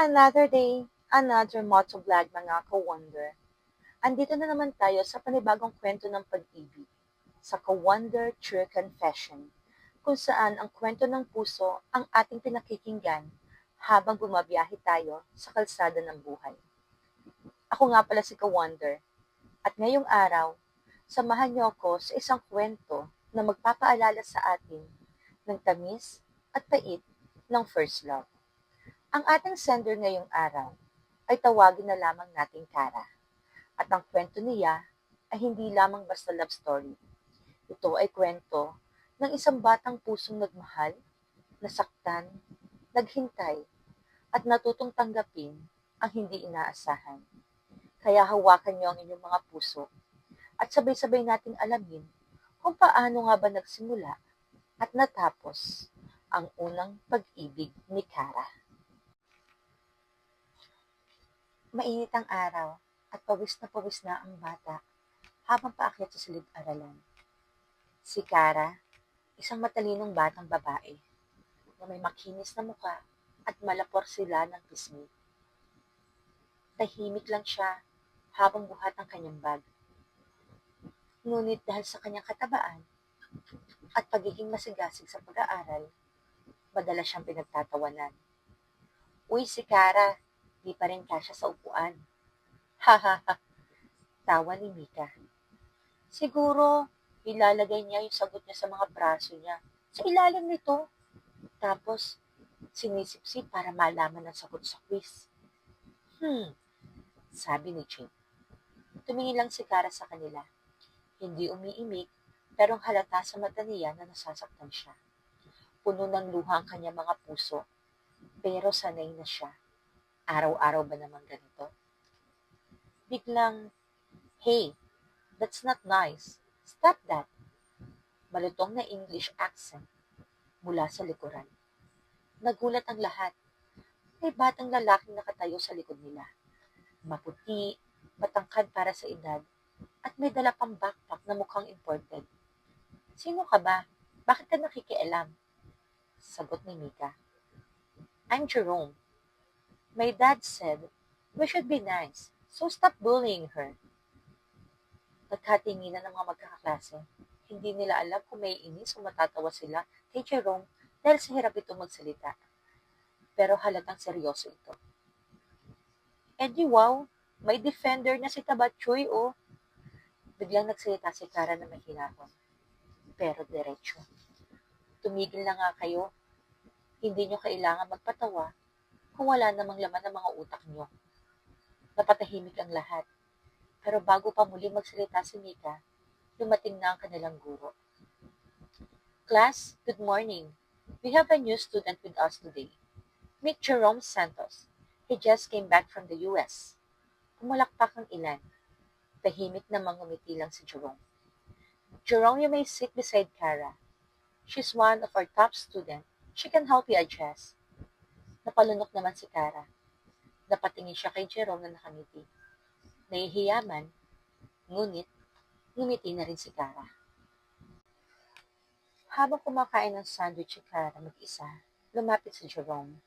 Another day, another motovlog mga ka-wonder. Andito na naman tayo sa panibagong kwento ng pag-ibig, sa ka-wonder true confession, kung saan ang kwento ng puso ang ating pinakikinggan habang bumabiyahe tayo sa kalsada ng buhay. Ako nga pala si ka-wonder, at ngayong araw, samahan niyo ako sa isang kwento na magpapaalala sa atin ng tamis at pait ng first love. Ang ating sender ngayong araw ay tawagin na lamang nating Kara. At ang kwento niya ay hindi lamang basta love story. Ito ay kwento ng isang batang pusong nagmahal, nasaktan, naghintay, at natutong tanggapin ang hindi inaasahan. Kaya hawakan niyo ang inyong mga puso at sabay-sabay nating alamin kung paano nga ba nagsimula at natapos ang unang pag-ibig ni Kara. Mainit ang araw at pawis na pawis na ang bata habang paakyat sa silid-aralan. Si Kara, isang matalinong batang babae na may makinis na muka at malapor sila ng pisngi. Tahimik lang siya habang buhat ang kanyang bag. Ngunit dahil sa kanyang katabaan at pagiging masigasig sa pag-aaral, madalas siyang pinagtatawanan. Uy, si Kara, di pa rin kasya sa upuan. Ha ha ha, tawa ni Mika. Siguro, ilalagay niya yung sagot niya sa mga braso niya. Sa ilalim nito. Tapos, sinisipsip para malaman ang sagot sa quiz. Hmm, sabi ni Jane. Tumingin lang si Kara sa kanila. Hindi umiimik, pero halata sa mata niya na nasasaktan siya. Puno ng luha ang kanyang mga puso, pero sanay na siya. Araw-araw ba naman ganito? Biglang, Hey, that's not nice. Stop that. Malutong na English accent mula sa likuran. Nagulat ang lahat. May batang lalaking nakatayo sa likod nila. Maputi, matangkad para sa edad, at may dala pang backpack na mukhang imported. Sino ka ba? Bakit ka nakikialam? Sagot ni Mika. I'm Jerome. My dad said, we should be nice, so stop bullying her. Nagkatinginan ng mga magkakaklase. Hindi nila alam kung may inis o matatawa sila kay Jerome dahil sa hirap ito magsalita. Pero halatang seryoso ito. Di wow, may defender na si Tabachoy oh. Biglang nagsalita si Kara na may hinahon. Pero diretsyo. Tumigil na nga kayo. Hindi nyo kailangan magpatawa kung wala namang laman ng mga utak nyo. Napatahimik ang lahat. Pero bago pa muli magsalita si Mika, dumating na ang kanilang guro. Class, good morning. We have a new student with us today. Meet Jerome Santos. He just came back from the US. Pumalakpak ang ilan. Tahimik na mangumiti lang si Jerome. Jerome, you may sit beside Kara. She's one of our top students. She can help you adjust. Napalunok naman si Kara. Napatingin siya kay Jerome na nakangiti. Nahihiyaman, ngunit ngumiti na rin si Kara. Habang kumakain ng sandwich si Kara mag-isa, lumapit si Jerome.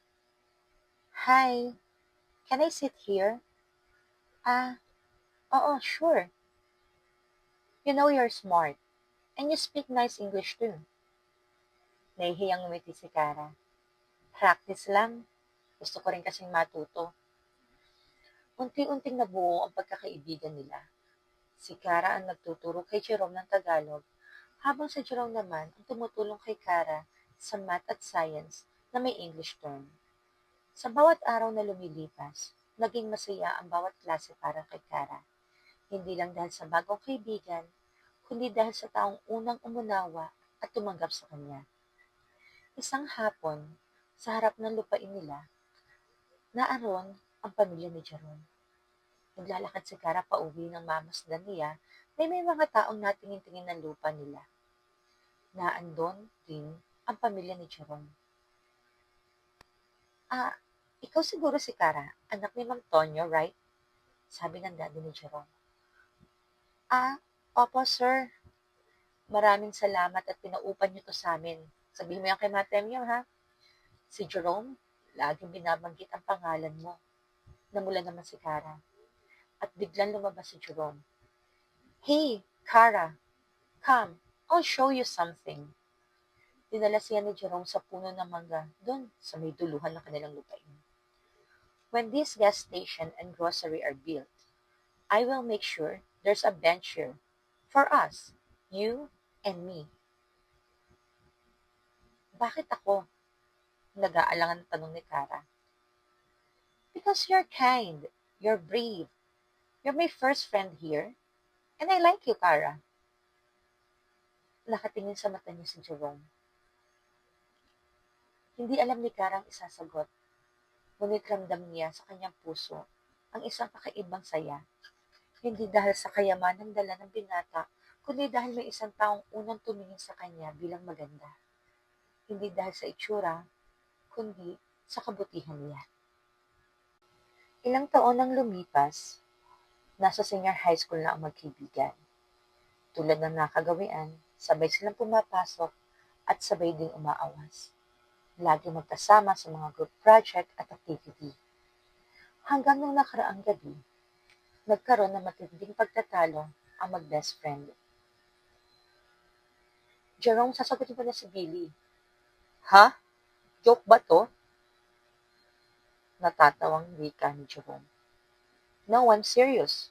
Hi, can I sit here? Ah, oo, sure. You know you're smart, and you speak nice English too. Nahihiyang ngumiti si Kara. Practice lang. Gusto ko rin kasing matuto. Unti-unting nabuo ang pagkakaibigan nila. Si Kara ang nagtuturo kay Jerome ng Tagalog, habang si Jerome naman ang tumutulong kay Kara sa math at science na may English term. Sa bawat araw na lumilipas, naging masaya ang bawat klase para kay Kara. Hindi lang dahil sa bagong kaibigan, kundi dahil sa taong unang umunawa at tumanggap sa kanya. Isang hapon, sa harap ng lupain nila, naaron ang pamilya ni Jerome. Naglalakad si Kara pa uwi ng mamasdan niya na may mga taong natingin-tingin ng lupa nila. Naandon din ang pamilya ni Jerome. Ah, ikaw siguro si Kara, anak ni Mang Tonyo, right? Sabi ng daddy ni Jerome. Ah, opo sir. Maraming salamat at pinaupan niyo to sa amin. Sabihin mo yan kay Matemyo, ha? Si Jerome, Laging binabanggit ang pangalan mo. Namula naman si Kara. At biglang lumabas si Jerome. Hey, Kara, come, I'll show you something. Dinala siya ni Jerome sa puno ng mangga doon sa may duluhan ng kanilang lupain. When this gas station and grocery are built, I will make sure there's a bench here for us, you and me. Bakit ako? Nag-aalangan ang tanong ni Kara. Because you're kind, you're brave, you're my first friend here, and I like you, Kara. Nakatingin sa mata niya si Jerome. Hindi alam ni Kara ang isasagot, ngunit ramdam niya sa kanyang puso ang isang kakaibang saya. Hindi dahil sa kayamanan dala ng binata, kundi dahil may isang taong unang tumingin sa kanya bilang maganda. Hindi dahil sa itsura, kundi sa kabutihan niya. Ilang taon nang lumipas, nasa senior high school na ang magkaibigan. Tulad ng nakagawian, sabay silang pumapasok at sabay ding umaawas. Lagi magkasama sa mga group project at activity. Hanggang nung nakaraang gabi, nagkaroon ng matinding pagtatalo ang mag-best friend. Jerome, sasagutin ko na si Billy. Ha? Joke ba to? Natatawang wika ni Jerome. No, I'm serious.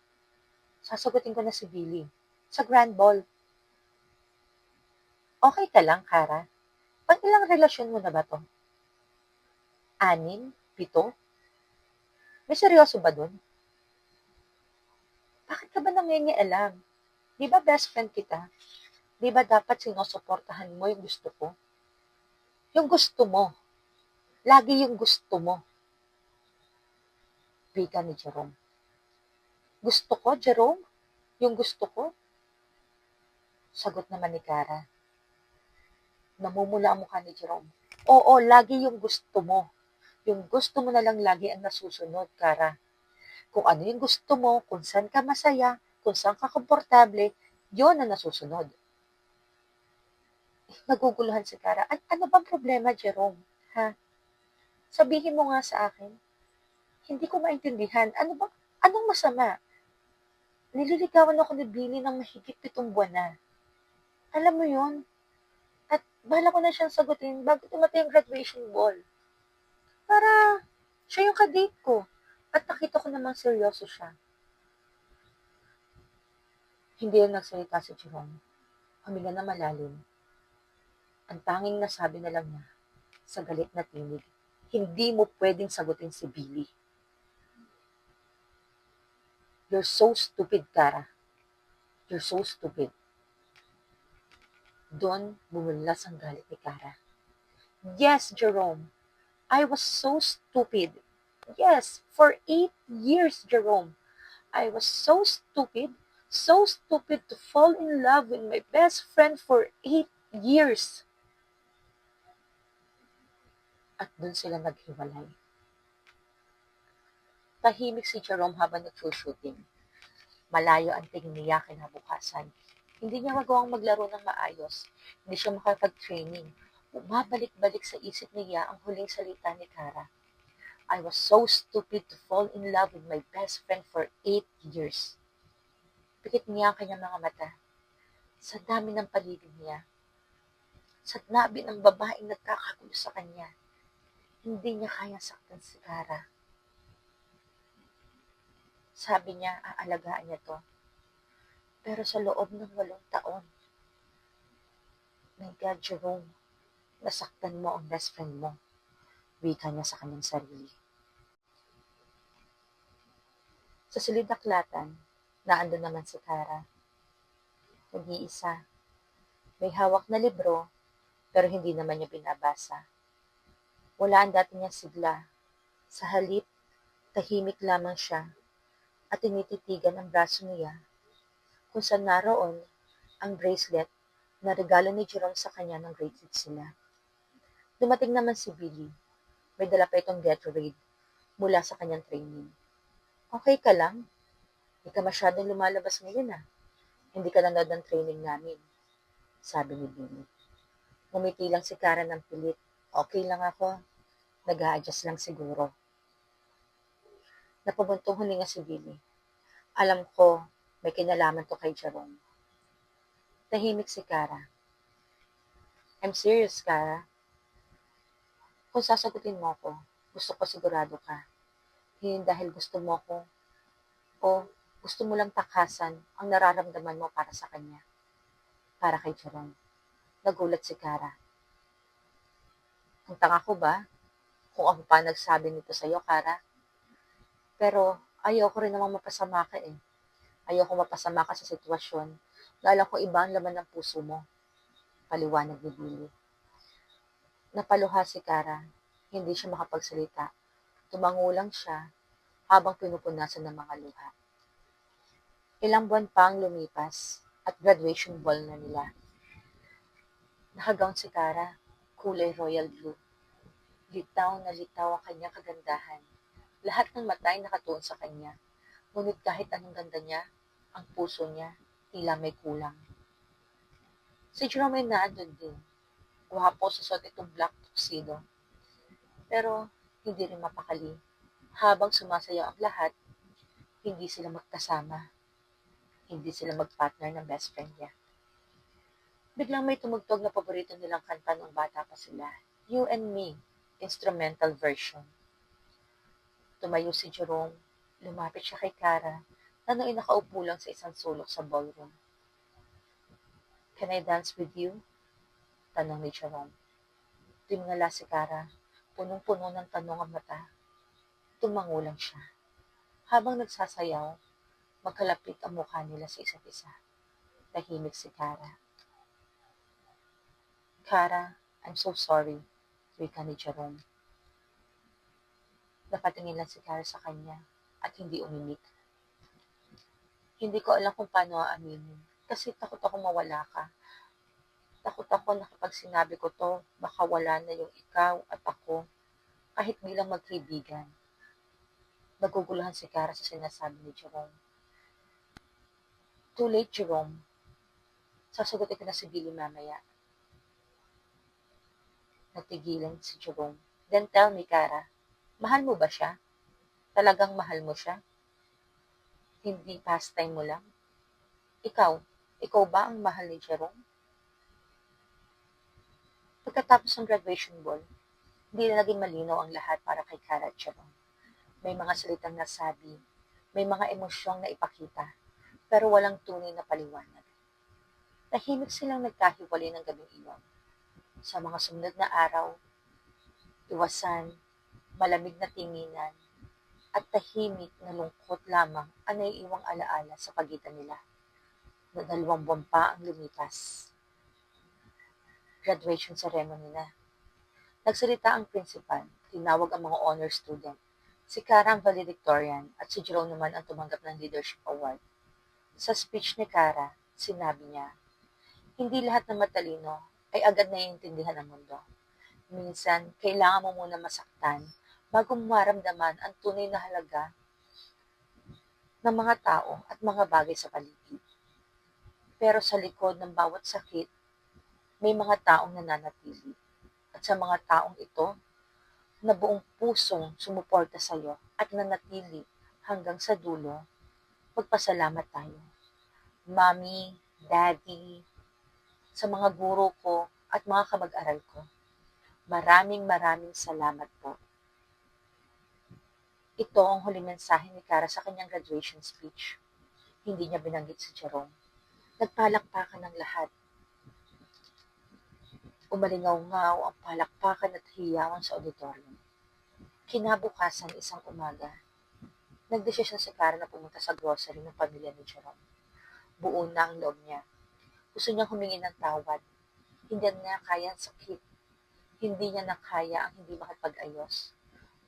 Sasagutin ko na si Billy. Sa grand ball. Okay ka lang, Kara? Pang ilang relasyon mo na ba to? Anim? Pito? May seryoso ba dun? Bakit ka ba nangingialam? Di ba best friend kita? Di ba dapat sinusuportahan mo yung gusto ko? Yung gusto mo. Lagi yung gusto mo. Wika ni Jerome. Gusto ko, Jerome? Yung gusto ko? Sagot naman ni Kara. Namumula ang mukha ni Jerome. Oo, lagi yung gusto mo. Yung gusto mo na lang lagi ang nasusunod, Kara. Kung ano yung gusto mo, kung saan ka masaya, kung saan ka komportable, yon ang nasusunod. Naguguluhan si Kara. An ano bang problema, Jerome? Ha? Sabihin mo nga sa akin. Hindi ko maintindihan. Ano ba? Anong masama? Nililigawan ako ni Billy ng mahigit pitong buwan na. Alam mo yon At bahala ko na siyang sagutin bago tumatay ang graduation ball. Para siya yung kadate ko. At nakita ko namang seryoso siya. Hindi na nagsalita si Jerome. Huminga na malalim. Ang tanging nasabi na lang niya sa galit na tinig, hindi mo pwedeng sagutin si Billy. You're so stupid, Kara. You're so stupid. Doon bumulas ang galit ni Kara. Yes, Jerome. I was so stupid. Yes, for eight years, Jerome. I was so stupid, so stupid to fall in love with my best friend for eight years. At doon sila naghiwalay. Tahimik si Jerome habang nag-shooting. Malayo ang tingin niya kinabukasan. Hindi niya magawang maglaro ng maayos. Hindi siya makapag-training. Bumabalik-balik sa isip niya ang huling salita ni Kara. I was so stupid to fall in love with my best friend for eight years. Pikit niya ang kanyang mga mata. Sa dami ng paligid niya. Sa nabi ng babaeng nagkakagulo sa kanya. Hindi niya kaya saktan si Kara. Sabi niya, aalagaan niya to. Pero sa loob ng walong taon, my God, Jerome, nasaktan mo ang best friend mo. Wika niya sa kanyang sarili. Sa silidaklatan, naando naman si Kara. Nag-iisa. May hawak na libro, pero hindi naman niya binabasa. Wala ang dati niya sigla. Sa halip, tahimik lamang siya at tinititigan ang braso niya kung saan naroon ang bracelet na regalo ni Jerome sa kanya ng grade 6 sila. Dumating naman si Billy. May dala pa itong Gatorade mula sa kanyang training. Okay ka lang? Hindi ka masyadong lumalabas ngayon ah. Hindi ka nanood ng training namin. Sabi ni Billy. Ngumiti lang si Kara ng pilit. Okay lang ako. Nag adjust lang siguro. Napabuntong hulinga si Billy. Alam ko, may kinalaman to kay Jerome. Tahimik si Kara. I'm serious, Kara. Kung sasagutin mo ako, gusto ko sigurado ka. Hindi dahil gusto mo ako o gusto mo lang takasan ang nararamdaman mo para sa kanya. Para kay Jerome. Nagulat si Kara. Ang tanga ko ba? Kung ako pa nagsabi nito sa'yo, Kara. Pero ayaw ko rin namang mapasama ka eh. Ayaw ko mapasama ka sa sitwasyon alam ko iba ang laman ng puso mo. Paliwanag ni Billy. Napaluha si Kara. Hindi siya makapagsalita. Tumangulang siya habang pinupunasan ng mga luha. Ilang buwan pa ang lumipas at graduation ball na nila. Nakagown si Kara, kulay royal blue. Litaw na litaw ang kanyang kagandahan. Lahat ng matay nakatuon sa kanya. Ngunit kahit anong ganda niya, ang puso niya tila may kulang. Si Jerome ay naandun din. Guwapo sa suot itong black tuxedo. Pero hindi rin mapakali. Habang sumasayaw ang lahat, hindi sila magkasama. Hindi sila magpartner ng best friend niya. Biglang may tumugtog na paborito nilang kanta nung bata pa sila. You and Me, instrumental version. Tumayo si Jerome, lumapit siya kay Kara, na noon nakaupo lang sa isang sulok sa ballroom. Can I dance with you? Tanong ni Jerome. Tingala si Kara, punong-puno ng tanong ang mata. Tumangulang siya. Habang nagsasayaw, magkalapit ang mukha nila sa isa't isa. Tahimik si Kara. Kara, I'm so sorry, wika ni Jerome. Napatingin lang si Kara sa kanya at hindi umimik. Hindi ko alam kung paano aaminin kasi takot ako mawala ka. Takot ako na kapag sinabi ko to, baka wala na yung ikaw at ako kahit bilang magkaibigan. Naguguluhan si Kara sa sinasabi ni Jerome. Too late, Jerome. Sasagutin ko na si Billy mamaya. Natigilan si Jerome. Then tell me, Kara, mahal mo ba siya? Talagang mahal mo siya? Hindi pastime mo lang? Ikaw, ikaw ba ang mahal ni Jerome? Pagkatapos ng graduation ball, hindi na naging malinaw ang lahat para kay Kara at Jerome. May mga salitang nasabi, may mga emosyong na ipakita, pero walang tunay na paliwanag. Tahimik silang nagkahiwalay ng gabing iyon. Sa mga sumunod na araw, iwasan, malamig na tinginan, at tahimik na lungkot lamang ang naiiwang alaala sa pagitan nila. Na dalawang buwan pa ang lumipas. Graduation ceremony na. Nagsalita ang principal, tinawag ang mga honor student. Si Kara valedictorian at si Jerome naman ang tumanggap ng leadership award. Sa speech ni Kara, sinabi niya, hindi lahat ng matalino ay agad naiintindihan ng mundo. Minsan, kailangan mo muna masaktan bago maramdaman ang tunay na halaga ng mga tao at mga bagay sa paligid. Pero sa likod ng bawat sakit, may mga taong nananatili. At sa mga taong ito, na buong pusong sumuporta sa iyo at nanatili hanggang sa dulo, magpasalamat tayo. Mommy, Daddy, sa mga guro ko at mga kamag-aral ko. Maraming maraming salamat po. Ito ang huling mensahe ni Kara sa kanyang graduation speech. Hindi niya binanggit si Jerome. Nagpalakpakan ng lahat. Umalingaw-ngaw ang palakpakan at hiyawan sa auditorium. Kinabukasan isang umaga, nagdesisyon si Kara na pumunta sa grocery ng pamilya ni Jerome. Buo na ang loob niya gusto niyang humingi ng tawad. Hindi niya kaya ang sakit. Hindi niya nakaya ang hindi makapag-ayos.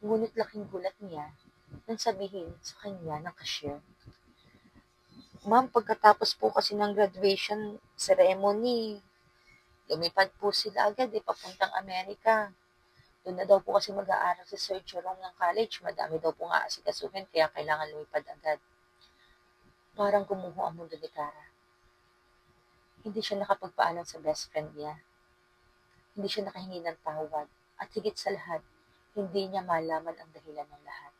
Ngunit laking gulat niya nang sabihin sa kanya ng cashier. Ma'am, pagkatapos po kasi ng graduation ceremony, lumipad po sila agad eh, papuntang Amerika. Doon na daw po kasi mag-aaral si Sir Jerome ng college. Madami daw po nga asikasuhin, kaya kailangan lumipad agad. Parang gumuho ang mundo ni Cara hindi siya nakapagpaalam sa best friend niya. Hindi siya nakahingi ng tawad. At higit sa lahat, Hindi niya malaman ang dahilan ng lahat.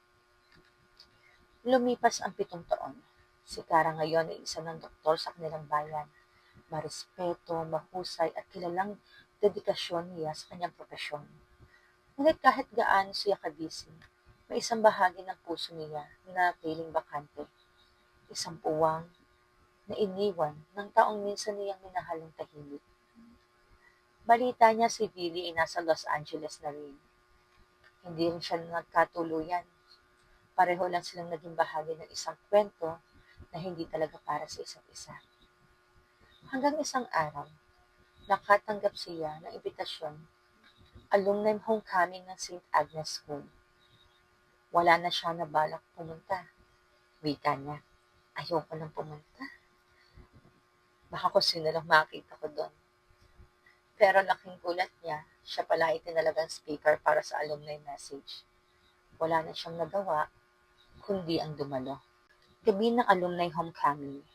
Lumipas ang pitong taon. Si Kara ngayon ay isa ng doktor sa kanilang bayan. Marespeto, mahusay at kilalang dedikasyon niya sa kanyang propesyon. Ngunit kahit gaano siya kabisi, may isang bahagi ng puso niya na piling bakante. Isang puwang na iniwan ng taong minsan niyang minahalang tahimik. Balita niya si Billy ay nasa Los Angeles na rin. Hindi rin siya nagkatuluyan. Pareho lang silang naging bahagi ng isang kwento na hindi talaga para sa isa't isa. Hanggang isang araw, nakatanggap siya ng imbitasyon alumni homecoming ng St. Agnes School. Wala na siya na balak pumunta. Wika niya, ayoko nang pumunta. Baka kung sino lang makita ko doon. Pero laking gulat niya, siya pala itinalagang speaker para sa alumni message. Wala na siyang nagawa, kundi ang dumalo. Gabi ng alumni homecoming,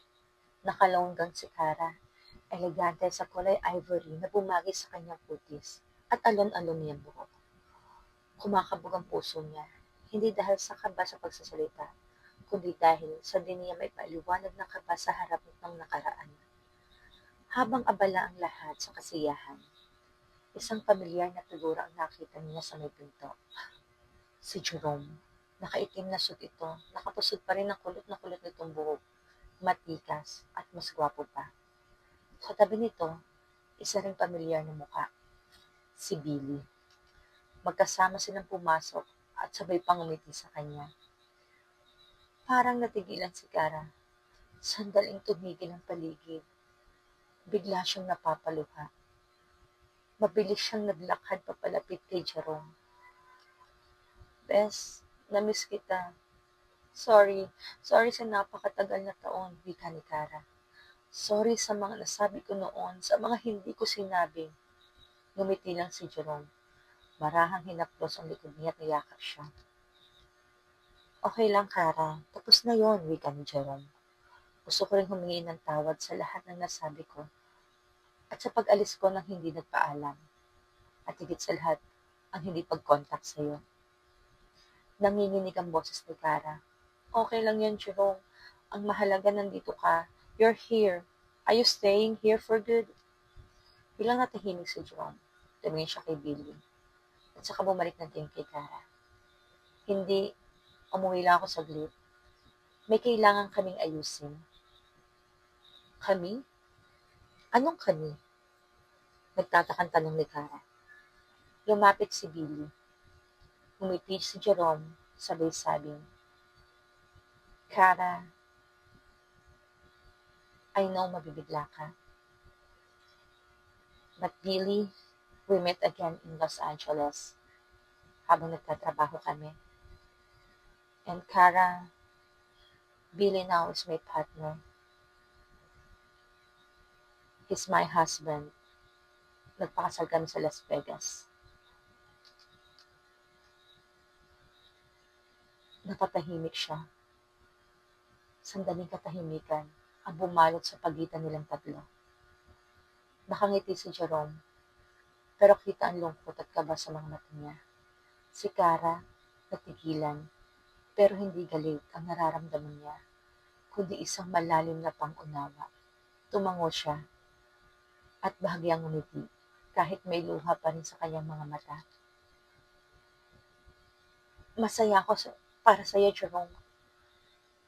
nakalonggang si Kara, elegante sa kulay ivory na bumagi sa kanyang kutis at alon-alon niyang buhok. Kumakabog ang puso niya, hindi dahil sa kaba sa pagsasalita, kundi dahil sa di niya may paliwanag na kaba sa harap ng nakaraan. Habang abala ang lahat sa kasiyahan, isang pamilyar na figura ang nakita niya sa may pinto. Si Jerome. Nakaitim na suit ito, nakapusod pa rin ang kulot na kulot nitong buhok, matikas at mas gwapo pa. Sa tabi nito, isa ring pamilyar na muka, si Billy. Magkasama silang pumasok at sabay pang umiti sa kanya. Parang natigilan si Kara. Sandaling tumigil ang paligid. Bigla siyang napapaluha. Mabilis siyang naglakad papalapit kay Jerome. Bes, namiss kita. Sorry, sorry sa napakatagal na taon, wika ni Kara. Sorry sa mga nasabi ko noon, sa mga hindi ko sinabi. Ngumiti lang si Jerome. Marahang hinaplos ang likod niya at niyakap siya. Okay lang, Kara. Tapos na yon, wika ni Jerome. Gusto ko rin humingi ng tawad sa lahat ng nasabi ko at sa pag-alis ko nang hindi nagpaalam. At higit sa lahat, ang hindi pag-contact sa'yo. Nanginginig ang boses ni Kara. Okay lang yan, Jerome. Ang mahalaga nandito ka. You're here. Are you staying here for good? Bilang natahimik si Jerome, tumingin siya kay Billy. At saka bumalik ng tingin kay Kara. Hindi, umuwi lang ako saglit. May kailangan kaming ayusin. Kami? Anong kami? Nagtatakang tanong ni Kara. Lumapit si Billy. Umiti si Jerome, sabay sabing, Kara, I know mabibigla ka. But Billy, we met again in Los Angeles habang nagtatrabaho kami. And Kara, Billy now is my partner. He's my husband. Nagpakasal kami sa Las Vegas. Napatahimik siya. Sandaling katahimikan ang bumalot sa pagitan nilang tatlo. Nakangiti si Jerome, pero kita ang lungkot at kaba sa mga mata niya. Si Kara, natigilan, pero hindi galit ang nararamdaman niya, kundi isang malalim na pangunawa. Tumango siya, at bahagyang umiti, kahit may luha pa rin sa kanyang mga mata. Masaya ako sa, para sa iyo, Jerome.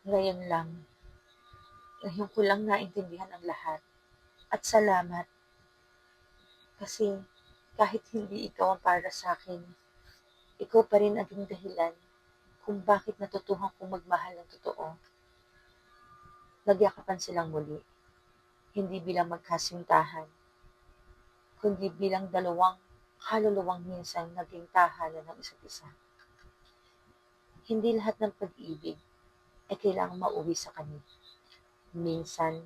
Ngayon lang, ngayon ko lang naintindihan ang lahat. At salamat. Kasi kahit hindi ikaw ang para sa akin, ikaw pa rin naging dahilan kung bakit natutuhan kong magmahal ng totoo. Nagyakapan silang muli, hindi bilang magkasintahan, kundi bilang dalawang kaluluwang minsan naging tahanan ng isa't isa. Hindi lahat ng pag-ibig ay kailangang mauwi sa kanya. Minsan,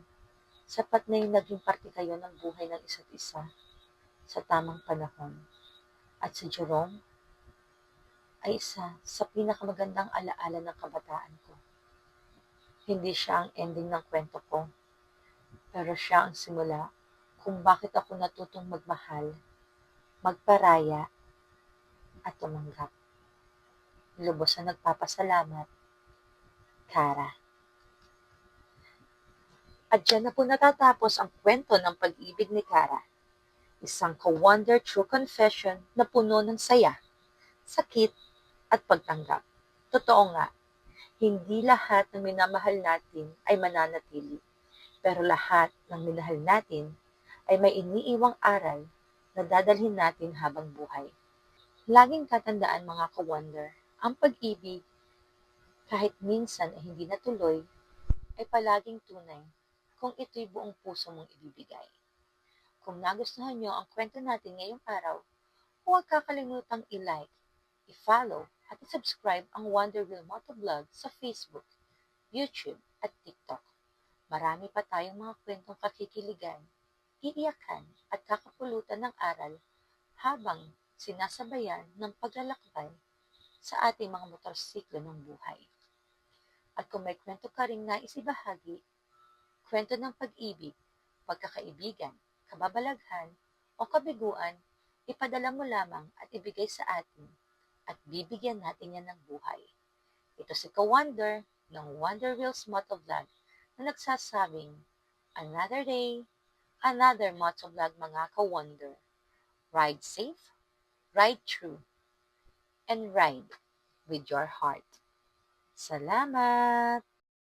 sapat na yung naging parte kayo ng buhay ng isa't isa sa tamang panahon. At si Jerome ay isa sa pinakamagandang alaala ng kabataan ko. Hindi siya ang ending ng kwento ko, pero siya ang simula kung bakit ako natutong magmahal, magparaya, at tumanggap. Lubos na nagpapasalamat, Kara. At dyan na po natatapos ang kwento ng pag-ibig ni Kara. Isang ka-wonder true confession na puno ng saya, sakit, at pagtanggap. Totoo nga, hindi lahat ng minamahal natin ay mananatili. Pero lahat ng minahal natin ay may iniiwang aral na dadalhin natin habang buhay. Laging tatandaan mga ka-wonder, ang pag-ibig, kahit minsan ay hindi natuloy, ay palaging tunay kung ito'y buong puso mong ibibigay. Kung nagustuhan nyo ang kwento natin ngayong araw, huwag kakalimutang i-like, i-follow, at i-subscribe ang Wonder Wheel Motovlog sa Facebook, YouTube, at TikTok. Marami pa tayong mga kwentong kakikiligan, iiyakan, at kakapulutan ng aral habang sinasabayan ng paglalakbay sa ating mga motorsiklo ng buhay. At kung may kwento ka rin nais ibahagi, kwento ng pag-ibig, pagkakaibigan, kababalaghan, o kabiguan, ipadala mo lamang at ibigay sa atin at bibigyan natin yan ng buhay. Ito si Ka-Wonder ng Wonder Wheels Motovlog na nagsasabing, Another day, another motovlog mga ka-wonder. Ride safe, ride true, and ride with your heart. Salamat!